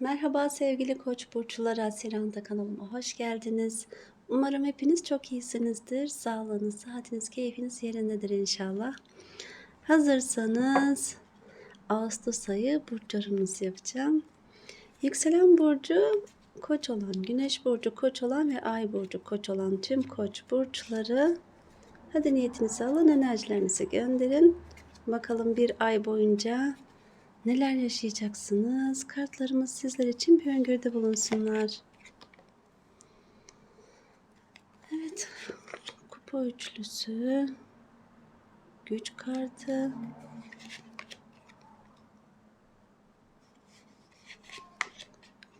Merhaba sevgili koç burçları Asiranda kanalıma hoş geldiniz. Umarım hepiniz çok iyisinizdir. Sağlığınız, sıhhatiniz, keyfiniz yerindedir inşallah. Hazırsanız Ağustos ayı burçlarımızı yapacağım. Yükselen burcu koç olan, güneş burcu koç olan ve ay burcu koç olan tüm koç burçları hadi niyetinizi alın, enerjilerinizi gönderin. Bakalım bir ay boyunca Neler yaşayacaksınız? Kartlarımız sizler için bir öngörüde bulunsunlar. Evet. Kupa üçlüsü. Güç kartı.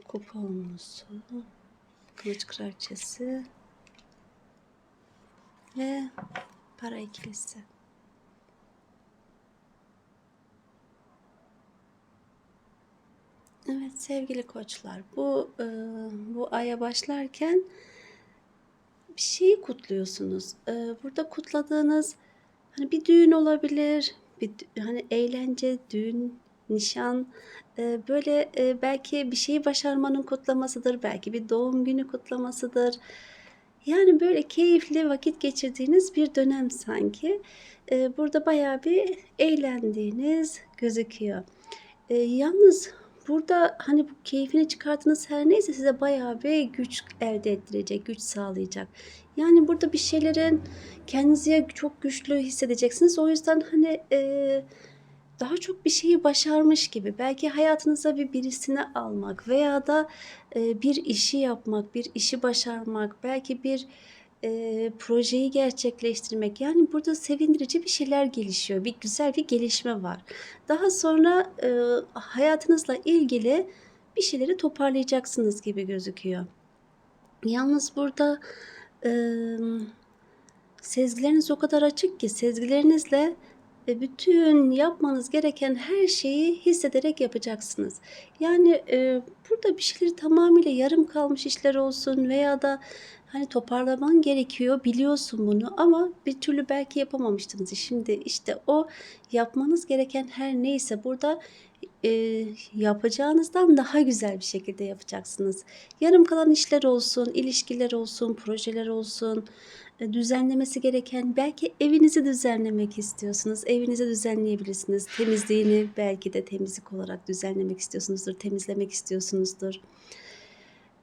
Kupa onlusu. Kılıç kraliçesi. Ve para ikilisi. Evet sevgili koçlar bu e, bu aya başlarken bir şeyi kutluyorsunuz. E, burada kutladığınız hani bir düğün olabilir, bir hani eğlence, düğün, nişan e, böyle e, belki bir şeyi başarmanın kutlamasıdır, belki bir doğum günü kutlamasıdır. Yani böyle keyifli vakit geçirdiğiniz bir dönem sanki. E, burada bayağı bir eğlendiğiniz gözüküyor. E, yalnız Burada hani bu keyfini çıkarttığınız her neyse size bayağı bir güç elde ettirecek, güç sağlayacak. Yani burada bir şeylerin kendinizi çok güçlü hissedeceksiniz. O yüzden hani e, daha çok bir şeyi başarmış gibi. Belki hayatınıza bir birisini almak veya da e, bir işi yapmak, bir işi başarmak, belki bir e, projeyi gerçekleştirmek. Yani burada sevindirici bir şeyler gelişiyor. Bir güzel bir gelişme var. Daha sonra e, hayatınızla ilgili bir şeyleri toparlayacaksınız gibi gözüküyor. Yalnız burada e, sezgileriniz o kadar açık ki sezgilerinizle e, bütün yapmanız gereken her şeyi hissederek yapacaksınız. Yani e, burada bir şeyleri tamamıyla yarım kalmış işler olsun veya da hani toparlaman gerekiyor biliyorsun bunu ama bir türlü belki yapamamıştınız. Şimdi işte o yapmanız gereken her neyse burada e, yapacağınızdan daha güzel bir şekilde yapacaksınız. Yarım kalan işler olsun, ilişkiler olsun, projeler olsun, düzenlemesi gereken belki evinizi düzenlemek istiyorsunuz. Evinizi düzenleyebilirsiniz. Temizliğini belki de temizlik olarak düzenlemek istiyorsunuzdur, temizlemek istiyorsunuzdur.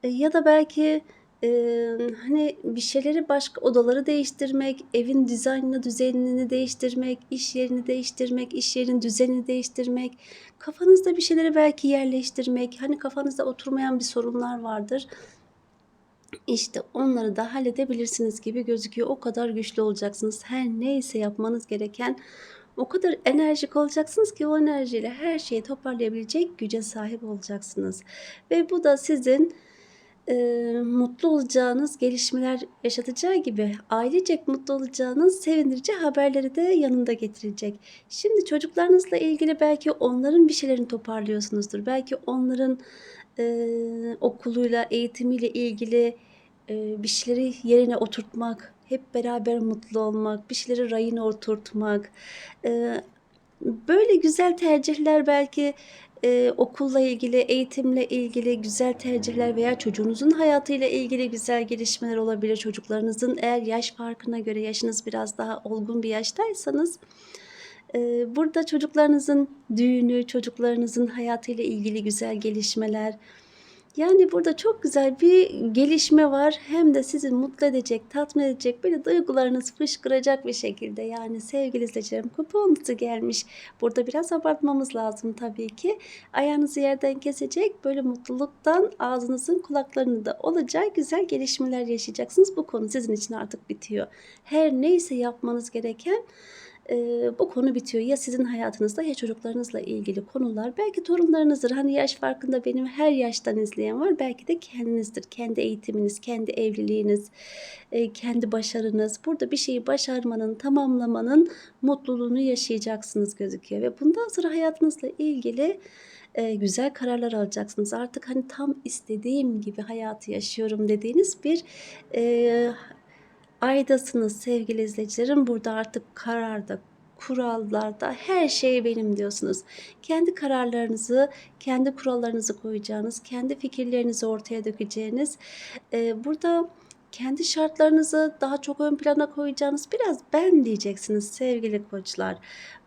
E, ya da belki Eee, hani bir şeyleri başka odaları değiştirmek, evin dizaynını, düzenini değiştirmek, iş yerini değiştirmek, iş yerinin düzenini değiştirmek, kafanızda bir şeyleri belki yerleştirmek, hani kafanızda oturmayan bir sorunlar vardır. İşte onları da halledebilirsiniz gibi gözüküyor. O kadar güçlü olacaksınız. Her neyse yapmanız gereken o kadar enerjik olacaksınız ki o enerjiyle her şeyi toparlayabilecek güce sahip olacaksınız. Ve bu da sizin e, mutlu olacağınız gelişmeler yaşatacağı gibi ailecek mutlu olacağınız sevindirici haberleri de yanında getirecek. Şimdi çocuklarınızla ilgili belki onların bir şeylerini toparlıyorsunuzdur. Belki onların e, okuluyla, eğitimiyle ilgili e, bir şeyleri yerine oturtmak, hep beraber mutlu olmak, bir şeyleri rayına oturtmak. E, böyle güzel tercihler belki e, okulla ilgili, eğitimle ilgili güzel tercihler veya çocuğunuzun hayatıyla ilgili güzel gelişmeler olabilir. Çocuklarınızın eğer yaş farkına göre yaşınız biraz daha olgun bir yaştaysanız burada çocuklarınızın düğünü, çocuklarınızın hayatıyla ilgili güzel gelişmeler, yani burada çok güzel bir gelişme var. Hem de sizi mutlu edecek, tatmin edecek, böyle duygularınız fışkıracak bir şekilde. Yani sevgili izleyicilerim kuponlusu gelmiş. Burada biraz abartmamız lazım tabii ki. Ayağınızı yerden kesecek, böyle mutluluktan ağzınızın kulaklarını da olacak güzel gelişmeler yaşayacaksınız. Bu konu sizin için artık bitiyor. Her neyse yapmanız gereken e, bu konu bitiyor. Ya sizin hayatınızda ya çocuklarınızla ilgili konular. Belki torunlarınızdır. Hani yaş farkında benim her yaştan izleyen var. Belki de kendinizdir. Kendi eğitiminiz, kendi evliliğiniz, e, kendi başarınız. Burada bir şeyi başarmanın, tamamlamanın mutluluğunu yaşayacaksınız gözüküyor. Ve bundan sonra hayatınızla ilgili e, güzel kararlar alacaksınız. Artık hani tam istediğim gibi hayatı yaşıyorum dediğiniz bir e, aydasınız sevgili izleyicilerim. Burada artık kararda kurallarda her şey benim diyorsunuz. Kendi kararlarınızı, kendi kurallarınızı koyacağınız, kendi fikirlerinizi ortaya dökeceğiniz, eee, burada kendi şartlarınızı daha çok ön plana koyacağınız biraz ben diyeceksiniz sevgili koçlar.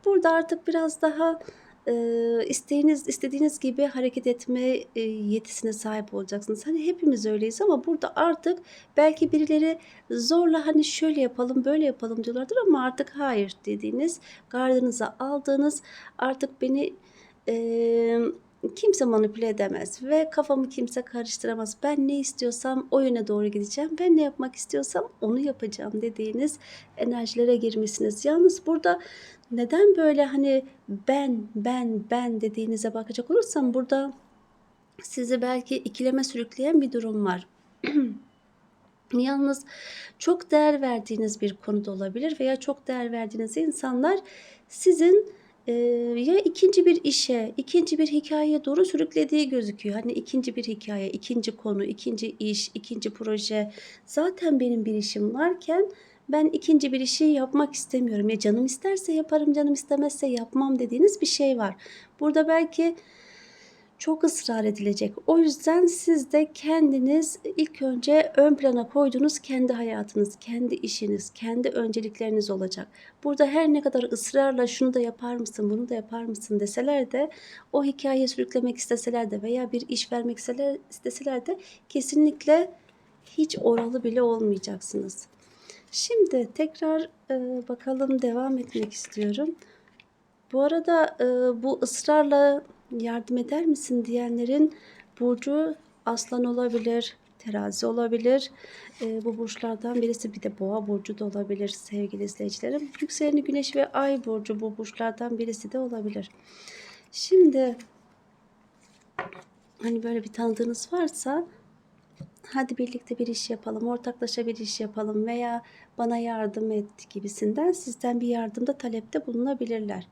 Burada artık biraz daha eee, isteğiniz, istediğiniz gibi hareket etme eee, yetisine sahip olacaksınız. Hani hepimiz öyleyiz ama burada artık belki birileri zorla hani şöyle yapalım, böyle yapalım diyorlardır ama artık hayır dediğiniz, gardınıza aldığınız, artık beni eee, kimse manipüle edemez ve kafamı kimse karıştıramaz. Ben ne istiyorsam o yöne doğru gideceğim. Ben ne yapmak istiyorsam onu yapacağım dediğiniz enerjilere girmişsiniz. Yalnız burada neden böyle hani ben, ben, ben dediğinize bakacak olursam burada sizi belki ikileme sürükleyen bir durum var. Yalnız çok değer verdiğiniz bir konuda olabilir veya çok değer verdiğiniz insanlar sizin eee, ya ikinci bir işe, ikinci bir hikayeye doğru sürüklediği gözüküyor. Hani ikinci bir hikaye, ikinci konu, ikinci iş, ikinci proje. Zaten benim bir işim varken ben ikinci bir işi yapmak istemiyorum. Ya canım isterse yaparım, canım istemezse yapmam dediğiniz bir şey var. Burada belki çok ısrar edilecek. O yüzden siz de kendiniz ilk önce ön plana koyduğunuz kendi hayatınız, kendi işiniz, kendi öncelikleriniz olacak. Burada her ne kadar ısrarla şunu da yapar mısın, bunu da yapar mısın deseler de o hikayeye sürüklemek isteseler de veya bir iş vermek isteseler, de kesinlikle hiç oralı bile olmayacaksınız. Şimdi tekrar e, bakalım devam etmek istiyorum. Bu arada e, bu ısrarla yardım eder misin diyenlerin burcu aslan olabilir, terazi olabilir. E, bu burçlardan birisi bir de boğa burcu da olabilir sevgili izleyicilerim. Yükseleni güneş ve ay burcu bu burçlardan birisi de olabilir. Şimdi hani böyle bir tanıdığınız varsa hadi birlikte bir iş yapalım, ortaklaşa bir iş yapalım veya bana yardım et gibisinden sizden bir yardımda talepte bulunabilirler.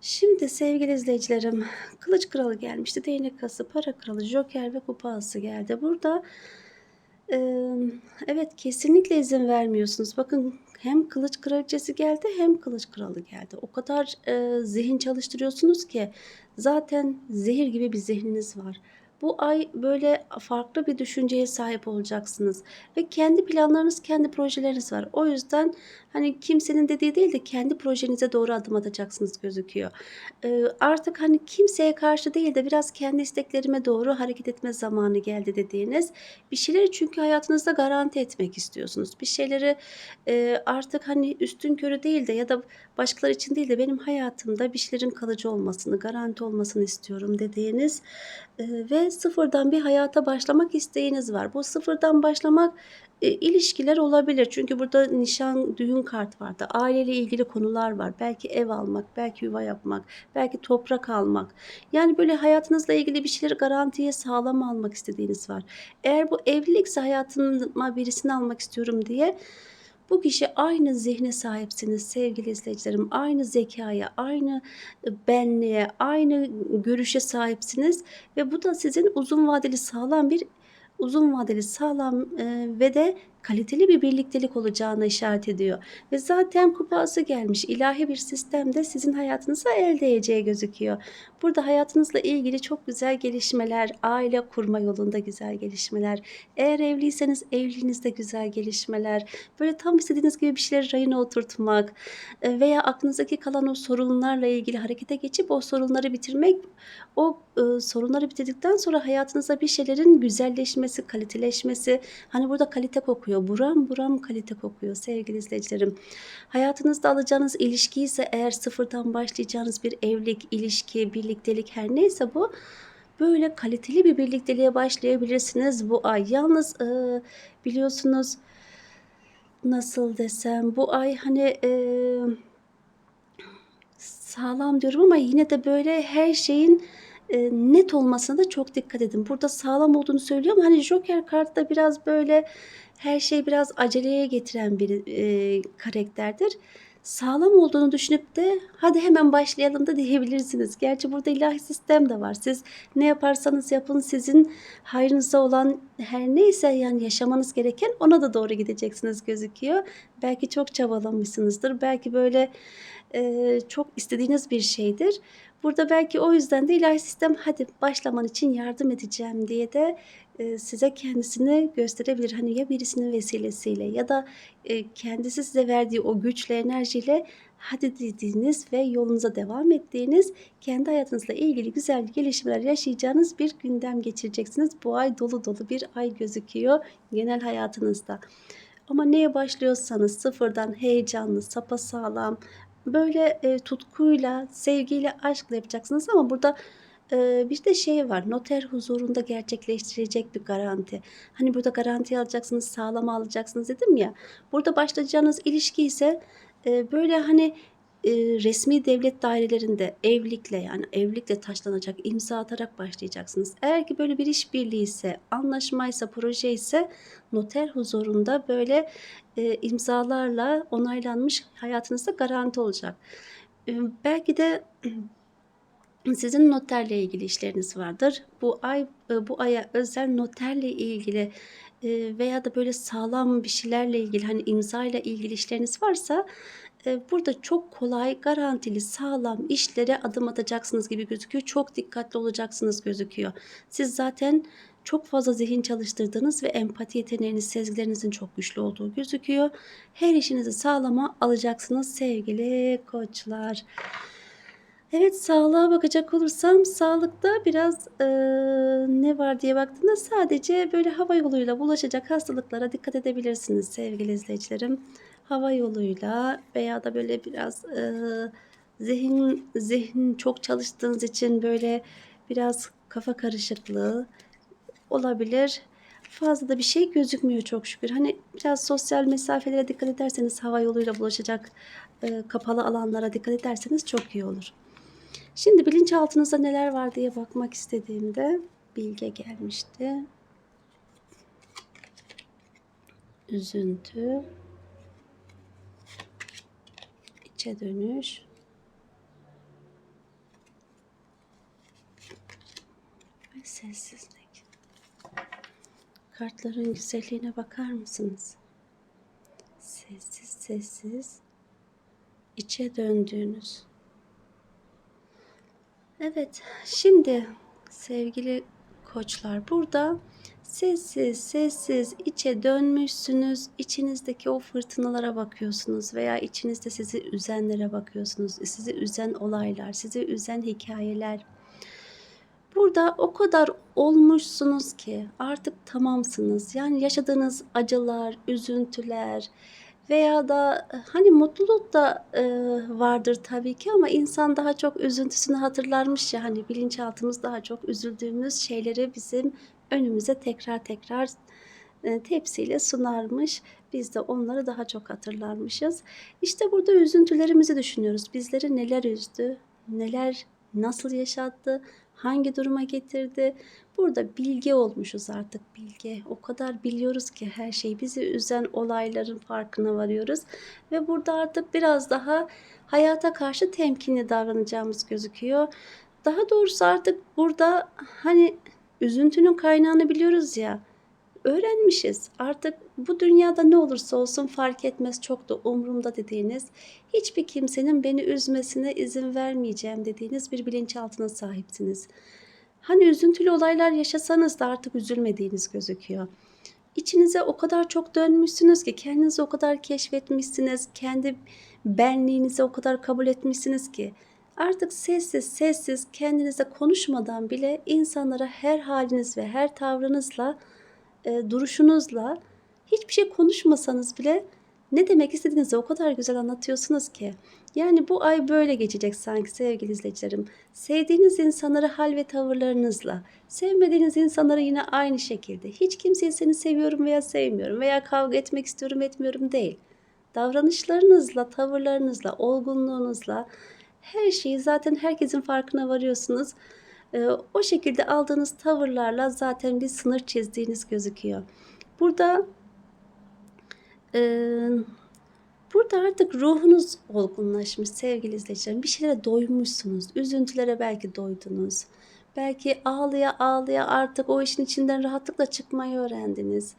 Şimdi sevgili izleyicilerim, Kılıç Kralı gelmişti. Değnek Kası, Para Kralı, Joker ve Kupa Ası geldi. Burada evet kesinlikle izin vermiyorsunuz. Bakın hem Kılıç Kraliçesi geldi hem Kılıç Kralı geldi. O kadar e, zihin çalıştırıyorsunuz ki zaten zehir gibi bir zihniniz var. Bu ay böyle farklı bir düşünceye sahip olacaksınız ve kendi planlarınız, kendi projeleriniz var. O yüzden hani kimsenin dediği değil de kendi projenize doğru adım atacaksınız gözüküyor. Ee, artık hani kimseye karşı değil de biraz kendi isteklerime doğru hareket etme zamanı geldi dediğiniz bir şeyleri çünkü hayatınızda garanti etmek istiyorsunuz. Bir şeyleri e, artık hani üstün körü değil de ya da başkaları için değil de benim hayatımda bir şeylerin kalıcı olmasını, garanti olmasını istiyorum dediğiniz e, ve sıfırdan bir hayata başlamak isteğiniz var. Bu sıfırdan başlamak e, ilişkiler olabilir. Çünkü burada nişan, düğün kart vardı. Aileyle ilgili konular var. Belki ev almak, belki yuva yapmak, belki toprak almak. Yani böyle hayatınızla ilgili bir şeyleri garantiye sağlam almak istediğiniz var. Eğer bu evlilikse hayatıma birisini almak istiyorum diye bu kişi aynı zihne sahipsiniz sevgili izleyicilerim. Aynı zekaya, aynı benliğe, aynı görüşe sahipsiniz ve bu da sizin uzun vadeli sağlam bir uzun vadeli sağlam ve de kaliteli bir birliktelik olacağına işaret ediyor. Ve zaten kupası gelmiş. ilahi bir sistemde sizin hayatınıza el değeceği gözüküyor. Burada hayatınızla ilgili çok güzel gelişmeler, aile kurma yolunda güzel gelişmeler. Eğer evliyseniz evliliğinizde güzel gelişmeler. Böyle tam istediğiniz gibi bir şeyleri rayına oturtmak e, veya aklınızdaki kalan o sorunlarla ilgili harekete geçip o sorunları bitirmek. O e, sorunları bitirdikten sonra hayatınızda bir şeylerin güzelleşmesi, kaliteleşmesi. Hani burada kalite kokuyor. Buram buram kalite kokuyor sevgili izleyicilerim. Hayatınızda alacağınız ilişki ise eğer sıfırdan başlayacağınız bir evlilik, ilişki, birliktelik her neyse bu böyle kaliteli bir birlikteliğe başlayabilirsiniz bu ay. Yalnız e, biliyorsunuz nasıl desem bu ay hani e, sağlam diyorum ama yine de böyle her şeyin e, net olmasına da çok dikkat edin. Burada sağlam olduğunu söylüyorum. Hani Joker kartı da biraz böyle her şeyi biraz aceleye getiren bir e, karakterdir. sağlam olduğunu düşünüp de hadi hemen başlayalım da diyebilirsiniz. Gerçi burada ilahi sistem de var. Siz ne yaparsanız yapın sizin hayrınıza olan her neyse yani yaşamanız gereken ona da doğru gideceksiniz gözüküyor. Belki çok çabalamışsınızdır. Belki böyle e, çok istediğiniz bir şeydir. Burada belki o yüzden de ilahi sistem hadi başlaman için yardım edeceğim diye de e, size kendisini gösterebilir. Hani ya birisinin vesilesiyle ya da e, kendisi size verdiği o güçle, enerjiyle hadi dediğiniz ve yolunuza devam ettiğiniz, kendi hayatınızla ilgili güzel gelişmeler yaşayacağınız bir gündem geçireceksiniz. Bu ay dolu dolu bir ay gözüküyor genel hayatınızda. Ama neye başlıyorsanız sıfırdan heyecanlı, sapasağlam, böyle e, tutkuyla, sevgiyle, aşkla yapacaksınız ama burada e, bir de şey var. Noter huzurunda gerçekleştirecek bir garanti. Hani burada garanti alacaksınız, sağlam alacaksınız dedim ya. Burada başlayacağınız ilişki ise e, böyle hani e, resmi devlet dairelerinde evlilikle yani evlilikle taşlanacak imza atarak başlayacaksınız. Eğer ki böyle bir işbirliği ise, anlaşmaysa, proje ise noter huzurunda böyle e, imzalarla onaylanmış hayatınızda garanti olacak. E, belki de sizin noterle ilgili işleriniz vardır. Bu ay e, bu aya özel noterle ilgili e, veya da böyle sağlam bir şeylerle ilgili hani imzayla ilgili işleriniz varsa burada çok kolay, garantili, sağlam işlere adım atacaksınız gibi gözüküyor. Çok dikkatli olacaksınız gözüküyor. Siz zaten çok fazla zihin çalıştırdığınız ve empati yeteneğiniz, sezgilerinizin çok güçlü olduğu gözüküyor. Her işinizi sağlama alacaksınız sevgili koçlar. Evet sağlığa bakacak olursam sağlıkta biraz e, ne var diye baktığımda sadece böyle hava yoluyla bulaşacak hastalıklara dikkat edebilirsiniz sevgili izleyicilerim. Hava yoluyla veya da böyle biraz e, zihin zihin çok çalıştığınız için böyle biraz kafa karışıklığı olabilir. Fazla da bir şey gözükmüyor çok şükür. Hani biraz sosyal mesafelere dikkat ederseniz hava yoluyla bulaşacak e, kapalı alanlara dikkat ederseniz çok iyi olur. Şimdi bilinçaltınızda neler var diye bakmak istediğimde bilge gelmişti. Üzüntü, içe dönüş, ve sessizlik. Kartların güzelliğine bakar mısınız? Sessiz sessiz içe döndüğünüz Evet, şimdi sevgili koçlar burada sessiz sessiz içe dönmüşsünüz. İçinizdeki o fırtınalara bakıyorsunuz veya içinizde sizi üzenlere bakıyorsunuz. Sizi üzen olaylar, sizi üzen hikayeler. Burada o kadar olmuşsunuz ki artık tamamsınız. Yani yaşadığınız acılar, üzüntüler, veya da hani mutluluk da e, vardır tabii ki ama insan daha çok üzüntüsünü hatırlarmış ya hani bilinçaltımız daha çok üzüldüğümüz şeyleri bizim önümüze tekrar tekrar e, tepsiyle sunarmış. Biz de onları daha çok hatırlarmışız. İşte burada üzüntülerimizi düşünüyoruz. Bizleri neler üzdü, neler nasıl yaşattı, hangi duruma getirdi. Burada bilgi olmuşuz artık bilgi. O kadar biliyoruz ki her şeyi bizi üzen olayların farkına varıyoruz. Ve burada artık biraz daha hayata karşı temkinli davranacağımız gözüküyor. Daha doğrusu artık burada hani üzüntünün kaynağını biliyoruz ya öğrenmişiz. Artık bu dünyada ne olursa olsun fark etmez çok da umurumda dediğiniz, hiçbir kimsenin beni üzmesine izin vermeyeceğim dediğiniz bir bilinçaltına sahipsiniz. Hani üzüntülü olaylar yaşasanız da artık üzülmediğiniz gözüküyor. İçinize o kadar çok dönmüşsünüz ki kendinizi o kadar keşfetmişsiniz, kendi benliğinizi o kadar kabul etmişsiniz ki artık sessiz sessiz kendinize konuşmadan bile insanlara her haliniz ve her tavrınızla e, duruşunuzla hiçbir şey konuşmasanız bile ne demek istediğinizi o kadar güzel anlatıyorsunuz ki. Yani bu ay böyle geçecek sanki sevgili izleyicilerim. Sevdiğiniz insanları hal ve tavırlarınızla, sevmediğiniz insanları yine aynı şekilde. Hiç kimseyi seni seviyorum veya sevmiyorum veya kavga etmek istiyorum etmiyorum değil. Davranışlarınızla, tavırlarınızla, olgunluğunuzla her şeyi zaten herkesin farkına varıyorsunuz. Ee, o şekilde aldığınız tavırlarla zaten bir sınır çizdiğiniz gözüküyor. Burada e, Burada artık ruhunuz olgunlaşmış sevgili izleyicilerim. Bir şeylere doymuşsunuz. Üzüntülere belki doydunuz. Belki ağlıya ağlıya artık o işin içinden rahatlıkla çıkmayı öğrendiniz.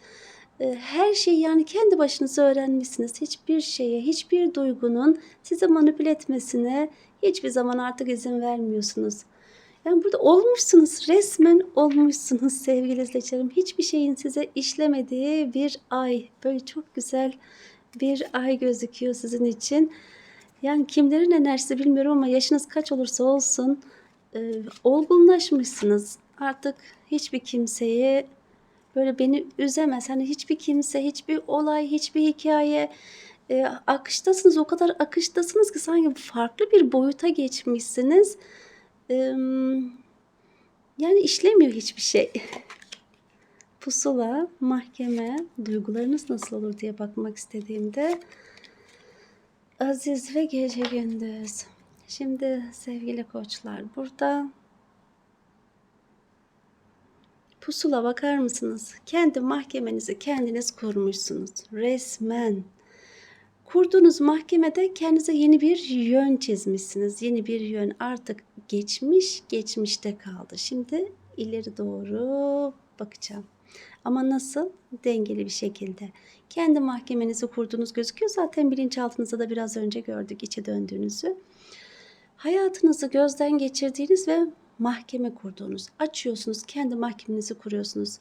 Eee, her şeyi yani kendi başınıza öğrenmişsiniz. Hiçbir şeye, hiçbir duygunun sizi manipüle etmesine hiçbir zaman artık izin vermiyorsunuz. Yani burada olmuşsunuz, resmen olmuşsunuz sevgili izleyicilerim. Hiçbir şeyin size işlemediği bir ay. Böyle çok güzel bir ay gözüküyor sizin için. Yani kimlerin enerjisi bilmiyorum ama yaşınız kaç olursa olsun eee, olgunlaşmışsınız. Artık hiçbir kimseyi böyle beni üzemez. Hani hiçbir kimse, hiçbir olay, hiçbir hikaye eee, akıştasınız. O kadar akıştasınız ki sanki farklı bir boyuta geçmişsiniz. Emm, yani işlemiyor hiçbir şey. Pusula, mahkeme, duygularınız nasıl olur diye bakmak istediğimde Aziz ve gece gündüz. Şimdi sevgili koçlar burada pusula bakar mısınız? Kendi mahkemenizi kendiniz kurmuşsunuz. Resmen. Kurduğunuz mahkemede kendinize yeni bir yön çizmişsiniz. Yeni bir yön artık geçmiş geçmişte kaldı. Şimdi ileri doğru bakacağım. Ama nasıl? Dengeli bir şekilde. Kendi mahkemenizi kurduğunuz gözüküyor. Zaten bilinçaltınızda da biraz önce gördük içe döndüğünüzü. Hayatınızı gözden geçirdiğiniz ve mahkeme kurduğunuz. Açıyorsunuz, kendi mahkemenizi kuruyorsunuz.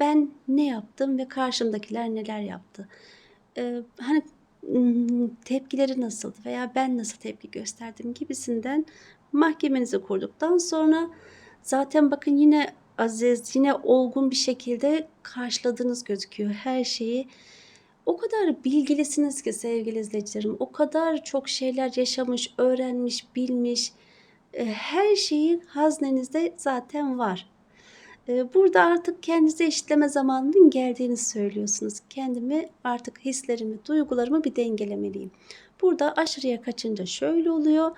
Ben ne yaptım ve karşımdakiler neler yaptı? Ee, hani ım, tepkileri nasıldı veya ben nasıl tepki gösterdim gibisinden mahkemenizi kurduktan sonra zaten bakın yine aziz, yine olgun bir şekilde karşıladığınız gözüküyor her şeyi. O kadar bilgilisiniz ki sevgili izleyicilerim. O kadar çok şeyler yaşamış, öğrenmiş, bilmiş. E, Her şeyi haznenizde zaten var. E, Burada artık kendinize eşitleme zamanının geldiğini söylüyorsunuz. Kendimi artık hislerimi, duygularımı bir dengelemeliyim. Burada aşırıya kaçınca şöyle oluyor.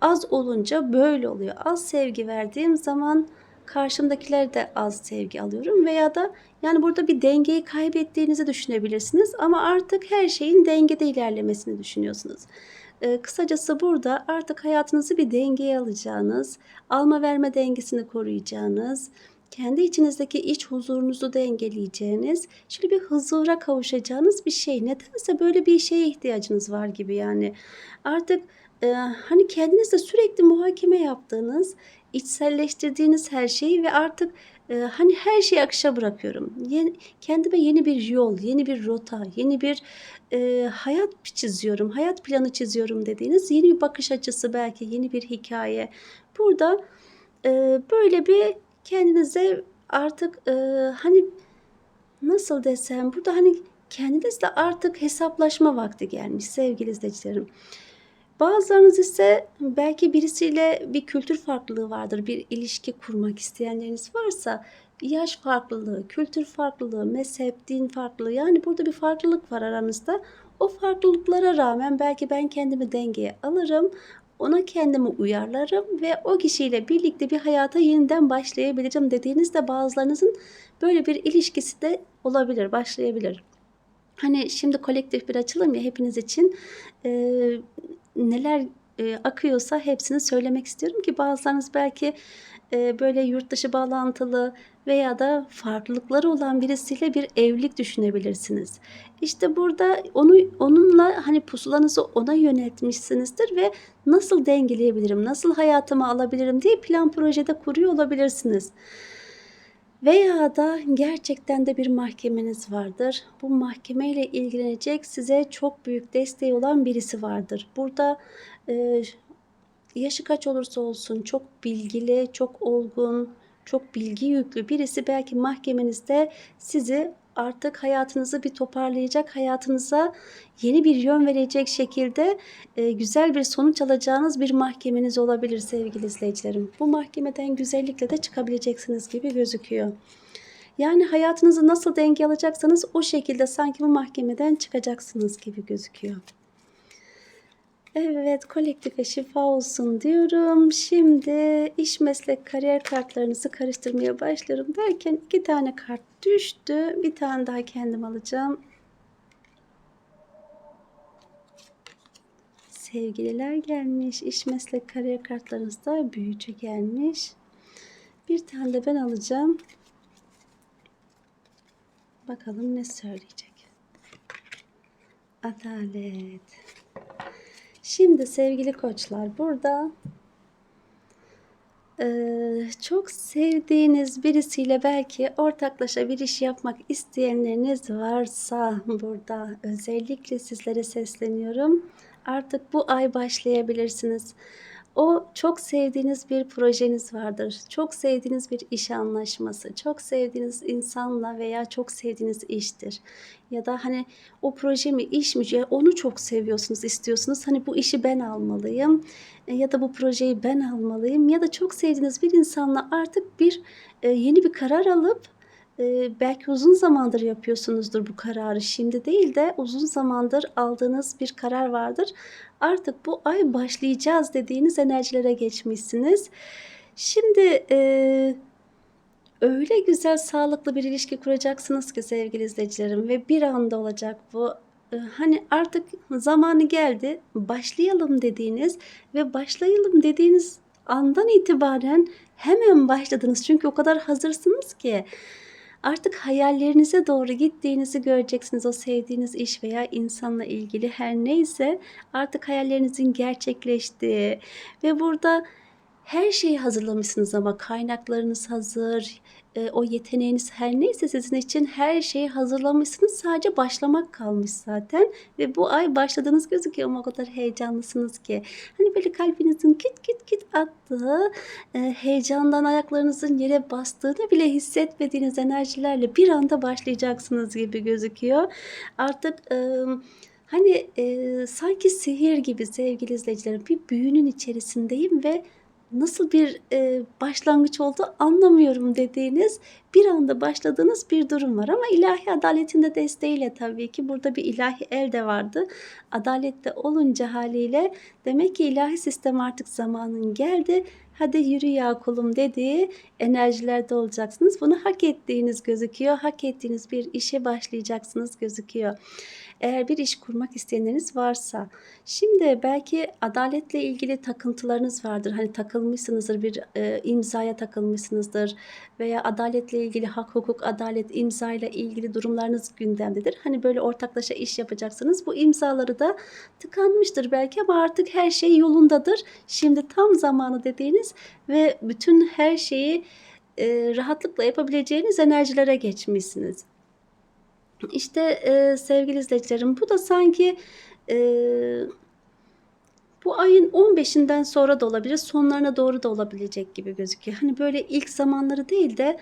Az olunca böyle oluyor. Az sevgi verdiğim zaman karşımdakiler de az sevgi alıyorum veya da yani burada bir dengeyi kaybettiğinizi düşünebilirsiniz ama artık her şeyin dengede ilerlemesini düşünüyorsunuz. Ee, kısacası burada artık hayatınızı bir dengeye alacağınız, alma verme dengesini koruyacağınız, kendi içinizdeki iç huzurunuzu dengeleyeceğiniz, şöyle bir huzura kavuşacağınız bir şey. Nedense böyle bir şeye ihtiyacınız var gibi yani. Artık e, hani kendinizle sürekli muhakeme yaptığınız, içselleştirdiğiniz her şeyi ve artık e, hani her şeyi akışa bırakıyorum. Yeni, kendime yeni bir yol, yeni bir rota, yeni bir e, hayat çiziyorum, hayat planı çiziyorum dediğiniz yeni bir bakış açısı belki, yeni bir hikaye. Burada e, böyle bir kendinize artık e, hani nasıl desem burada hani kendinizle artık hesaplaşma vakti gelmiş sevgili izleyicilerim. Bazılarınız ise belki birisiyle bir kültür farklılığı vardır. Bir ilişki kurmak isteyenleriniz varsa yaş farklılığı, kültür farklılığı, mezhep, din farklılığı yani burada bir farklılık var aranızda. O farklılıklara rağmen belki ben kendimi dengeye alırım. Ona kendimi uyarlarım ve o kişiyle birlikte bir hayata yeniden başlayabilirim dediğinizde bazılarınızın böyle bir ilişkisi de olabilir, başlayabilir. Hani şimdi kolektif bir açılım ya hepiniz için eee, neler eee, akıyorsa hepsini söylemek istiyorum ki bazılarınız belki eee, böyle yurt dışı bağlantılı veya da farklılıkları olan birisiyle bir evlilik düşünebilirsiniz. İşte burada onu onunla hani pusulanızı ona yönetmişsinizdir ve nasıl dengeleyebilirim, nasıl hayatıma alabilirim diye plan projede kuruyor olabilirsiniz. Veya da gerçekten de bir mahkemeniz vardır. Bu mahkemeyle ilgilenecek size çok büyük desteği olan birisi vardır. Burada e, yaşı kaç olursa olsun çok bilgili, çok olgun, çok bilgi yüklü birisi belki mahkemenizde sizi artık hayatınızı bir toparlayacak, hayatınıza yeni bir yön verecek şekilde e, güzel bir sonuç alacağınız bir mahkemeniz olabilir sevgili izleyicilerim. Bu mahkemeden güzellikle de çıkabileceksiniz gibi gözüküyor. Yani hayatınızı nasıl denge alacaksanız o şekilde sanki bu mahkemeden çıkacaksınız gibi gözüküyor. Evet, kolektife şifa olsun diyorum. Şimdi iş meslek kariyer kartlarınızı karıştırmaya başlıyorum derken iki tane kart düştü. Bir tane daha kendim alacağım. sevgililer gelmiş. İş meslek kariyer kartlarınızda büyücü gelmiş. Bir tane de ben alacağım. Bakalım ne söyleyecek. Adalet. Şimdi sevgili koçlar burada eee, çok sevdiğiniz birisiyle belki ortaklaşa bir iş yapmak isteyenleriniz varsa burada özellikle sizlere sesleniyorum. Artık bu ay başlayabilirsiniz. O çok sevdiğiniz bir projeniz vardır. Çok sevdiğiniz bir iş anlaşması, çok sevdiğiniz insanla veya çok sevdiğiniz iştir. Ya da hani o proje mi, iş mi, ya onu çok seviyorsunuz, istiyorsunuz. Hani bu işi ben almalıyım e, ya da bu projeyi ben almalıyım ya da çok sevdiğiniz bir insanla artık bir e, yeni bir karar alıp belki uzun zamandır yapıyorsunuzdur bu kararı. Şimdi değil de uzun zamandır aldığınız bir karar vardır. Artık bu ay başlayacağız dediğiniz enerjilere geçmişsiniz. Şimdi öyle güzel sağlıklı bir ilişki kuracaksınız ki sevgili izleyicilerim ve bir anda olacak bu. Hani artık zamanı geldi başlayalım dediğiniz ve başlayalım dediğiniz andan itibaren hemen başladınız. Çünkü o kadar hazırsınız ki artık hayallerinize doğru gittiğinizi göreceksiniz. O sevdiğiniz iş veya insanla ilgili her neyse artık hayallerinizin gerçekleştiği ve burada her şeyi hazırlamışsınız ama kaynaklarınız hazır, e, o yeteneğiniz her neyse sizin için her şeyi hazırlamışsınız. Sadece başlamak kalmış zaten ve bu ay başladığınız gözüküyor ama o kadar heyecanlısınız ki. Hani böyle kalbinizin küt küt küt attığı, e, heyecandan ayaklarınızın yere bastığını bile hissetmediğiniz enerjilerle bir anda başlayacaksınız gibi gözüküyor. Artık e, hani e, sanki sihir gibi sevgili izleyicilerim bir büyünün içerisindeyim ve nasıl bir e, başlangıç oldu anlamıyorum dediğiniz bir anda başladığınız bir durum var ama ilahi adaletin de desteğiyle tabii ki burada bir ilahi el de vardı. Adalette olunca haliyle demek ki ilahi sistem artık zamanın geldi. Hadi yürü ya kulum dediği enerjilerde olacaksınız. Bunu hak ettiğiniz gözüküyor. Hak ettiğiniz bir işe başlayacaksınız gözüküyor. Eğer bir iş kurmak isteyenleriniz varsa. Şimdi belki adaletle ilgili takıntılarınız vardır. Hani takılmışsınızdır bir e, imzaya takılmışsınızdır veya adaletle ilgili hak, hukuk, adalet, imzayla ilgili durumlarınız gündemdedir. Hani böyle ortaklaşa iş yapacaksınız. Bu imzaları da tıkanmıştır belki ama artık her şey yolundadır. Şimdi tam zamanı dediğiniz ve bütün her şeyi e, rahatlıkla yapabileceğiniz enerjilere geçmişsiniz. İşte e, sevgili izleyicilerim bu da sanki e, bu ayın 15'inden sonra da olabilir, sonlarına doğru da olabilecek gibi gözüküyor. Hani böyle ilk zamanları değil de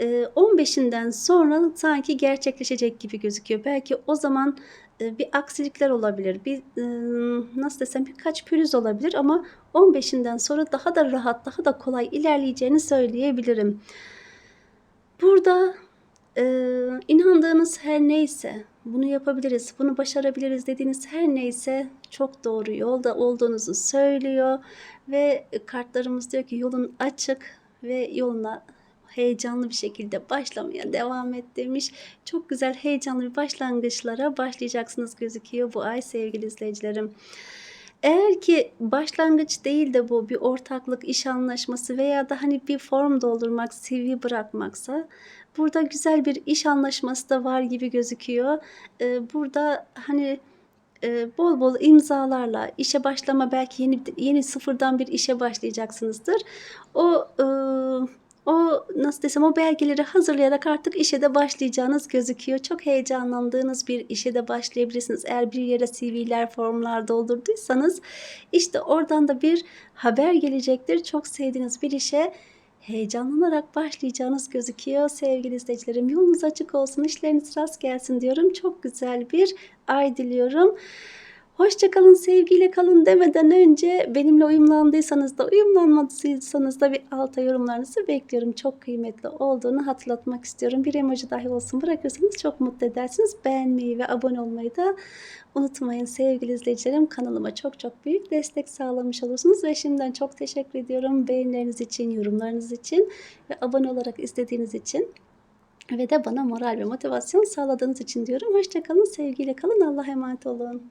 e, 15'inden sonra sanki gerçekleşecek gibi gözüküyor. Belki o zaman e, bir aksilikler olabilir, bir e, nasıl desem birkaç pürüz olabilir ama 15'inden sonra daha da rahat, daha da kolay ilerleyeceğini söyleyebilirim. Burada e, inandığınız her neyse, bunu yapabiliriz, bunu başarabiliriz dediğiniz her neyse çok doğru yolda olduğunuzu söylüyor ve kartlarımız diyor ki yolun açık ve yoluna heyecanlı bir şekilde başlamaya devam et demiş. Çok güzel heyecanlı bir başlangıçlara başlayacaksınız gözüküyor bu ay sevgili izleyicilerim. Eğer ki başlangıç değil de bu bir ortaklık, iş anlaşması veya da hani bir form doldurmak, CV bırakmaksa burada güzel bir iş anlaşması da var gibi gözüküyor. Ee, burada hani e, bol bol imzalarla işe başlama belki yeni yeni sıfırdan bir işe başlayacaksınızdır. O e, o nasıl desem o belgeleri hazırlayarak artık işe de başlayacağınız gözüküyor. Çok heyecanlandığınız bir işe de başlayabilirsiniz. Eğer bir yere CV'ler, formlar doldurduysanız işte oradan da bir haber gelecektir. Çok sevdiğiniz bir işe heyecanlanarak başlayacağınız gözüküyor. Sevgili izleyicilerim yolunuz açık olsun, işleriniz rast gelsin diyorum. Çok güzel bir ay diliyorum. Hoşçakalın, sevgiyle kalın demeden önce benimle uyumlandıysanız da uyumlanmadıysanız da bir alta yorumlarınızı bekliyorum. Çok kıymetli olduğunu hatırlatmak istiyorum. Bir emoji dahi olsun bırakırsanız çok mutlu edersiniz. Beğenmeyi ve abone olmayı da unutmayın sevgili izleyicilerim. Kanalıma çok çok büyük destek sağlamış olursunuz ve şimdiden çok teşekkür ediyorum beğenileriniz için, yorumlarınız için ve abone olarak izlediğiniz için ve de bana moral ve motivasyon sağladığınız için diyorum. Hoşçakalın, sevgiyle kalın, Allah'a emanet olun.